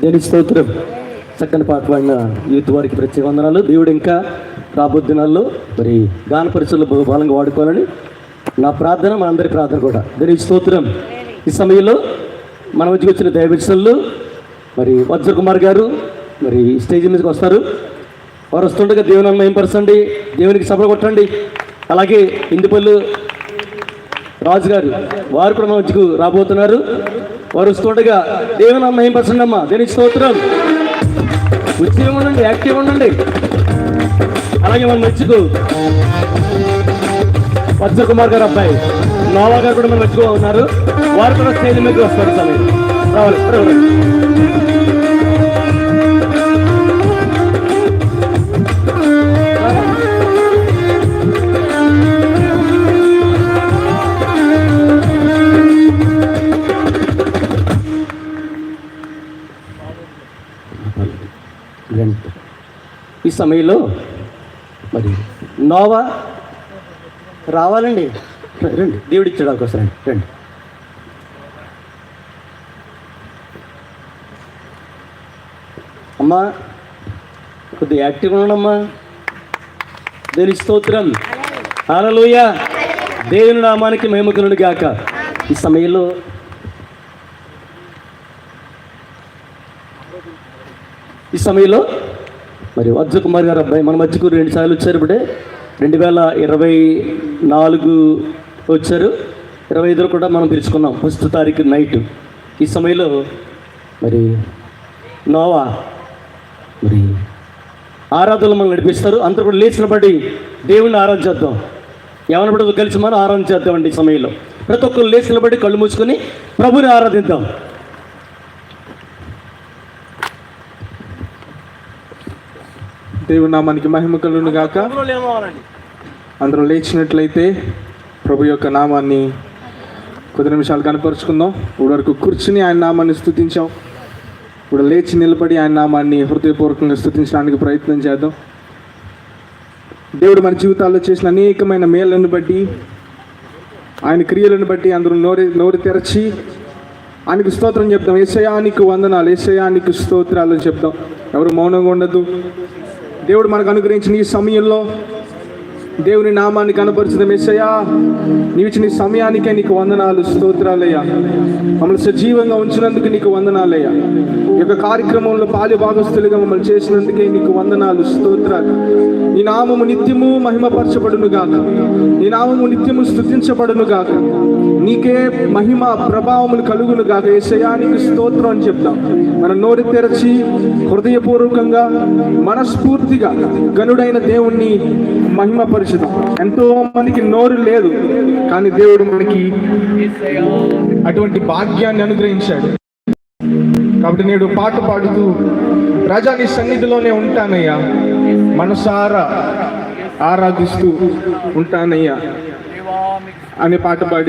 దేని స్తోత్రం. చక్కని పాట పాడిన యూత్ వారికి ప్రత్యేక వందనాలు. దేవుడు ఇంకా రాబోయే దినాల్లో మరి గాన పరిచయలు బలంగా వాడుకోవాలని నా ప్రార్థన మన అందరి ప్రార్థన కూడా. దేని స్తోత్రం. ఈ సమయంలో మన మధ్యకి వచ్చిన దైవచనులు మరి వజ్ర కుమార్ గారు మరి స్టేజ్ మీదకి వస్తారు. వారు వస్తుండగా దేవుని మయంపరచండి దేవునికి సభలు కొట్టండి. అలాగే ఇందుపల్లు రాజు గారు వారు కూడా మన మధ్యకు రాబోతున్నారు. వారు వస్తుండగా దేవుని అమ్మ ఏం పర్సెంట్ అమ్మా దేనికి స్తోత్రం. ఉద్యోగం ఉండండి యాక్టివ్ ఉండండి. అలాగే మనం మెచ్చుకో. వజ్ర కుమార్ గారు అబ్బాయి నోవా గారు కూడా మనం మెచ్చుకో ఉన్నారు వారు కూడా స్టేజ్ మీదకి వస్తారు సమయం రావాలి. సమయంలో మరి నోవా రావాలండి. రండి దేవుడు ఇచ్చాడు అవకాశం రండి రండి. అమ్మా కొద్దిగా యాక్టివ్గా ఉండమ్మా దేని స్తోత్రం. హల్లెలూయా. దేవుని నామానికి మహిమకులను గాక. ఈ సమయంలో ఈ సమయంలో మరి వజ్ర కుమార్ గారు అబ్బాయి. మన మధ్యకు రెండు సార్లు వచ్చారు ఇప్పుడే. రెండు వేల ఇరవై నాలుగు వచ్చారు. ఇరవై ఐదులో కూడా మనం పిలుచుకున్నాం. ఫస్ట్ తారీఖు నైట్. ఈ సమయంలో మరి నోవా మరి ఆరాధనలు మనం నడిపిస్తారు. అందరూ కూడా లేచిన పడి దేవుణ్ణి ఆరాధన చేద్దాం. ఎవరిని పడి కలిసి మనం ఆరాధన చేద్దామండి ఈ సమయంలో. ప్రతి ఒక్కరు లేచిన పడి కళ్ళు మూసుకొని ప్రభుని ఆరాధిద్దాం. దేవుని నామానికి మహిమ కలుగును గాక. అందరం లేచినట్లయితే ప్రభు యొక్క నామాన్ని కొద్ది నిమిషాలు కనపరుచుకుందాం. ఇప్పుడు వరకు కూర్చుని ఆయన నామాన్ని స్థుతించాం. ఇప్పుడు లేచి నిలబడి ఆయన నామాన్ని హృదయపూర్వకంగా స్థుతించడానికి ప్రయత్నం చేద్దాం. దేవుడు మన జీవితాల్లో చేసిన అనేకమైన మేళ్ళను బట్టి ఆయన క్రియలను బట్టి అందరూ నోరి నోరు తెరచి ఆయనకు స్తోత్రం చెప్తాం ఏసయానికి వందనాలు. ఏసయానికి స్తోత్రాలు చెప్తాం ఎవరు మౌనంగా ఉండదు దేవుడు మనకు అనుగ్రహించిన ఈ సమయంలో దేవుని నామాన్ని కనపరిచిన మెస్సయ్యా నీవు ఇచ్చిన సమయానికే నీకు వందనాలు స్తోత్రాలయ్యా. మమ్మల్ని సజీవంగా ఉంచినందుకు నీకు వందనాలయ్యా. ఈ యొక్క కార్యక్రమంలో పాలి భాగస్థులుగా మమ్మల్ని చేసినందుకే నీకు వందనాలు స్తోత్రాలు. నీ నామము నిత్యము మహిమపరచబడును గాక నీ నామము నిత్యము స్థుతించబడును గాక నీకే మహిమ ప్రభావములు కలుగును గాక ఏసయానికి స్తోత్రం అని చెప్తాం మన నోరు తెరచి హృదయపూర్వకంగా మనస్ఫూర్తిగా గనుడైన దేవుణ్ణి మహిమపరచుదాం ఎంతో మందికి నోరు లేదు కానీ దేవుడు మనకి అటువంటి భాగ్యాన్ని అనుగ్రహించాడు. కాబట్టి నేడు పాట పాడుతూ రాజా నీ సన్నిధిలోనే ఉంటానయ్యా. మనసారా ఆరాధిస్తూ ఉంటానయ్యా. అనే పాట పాడి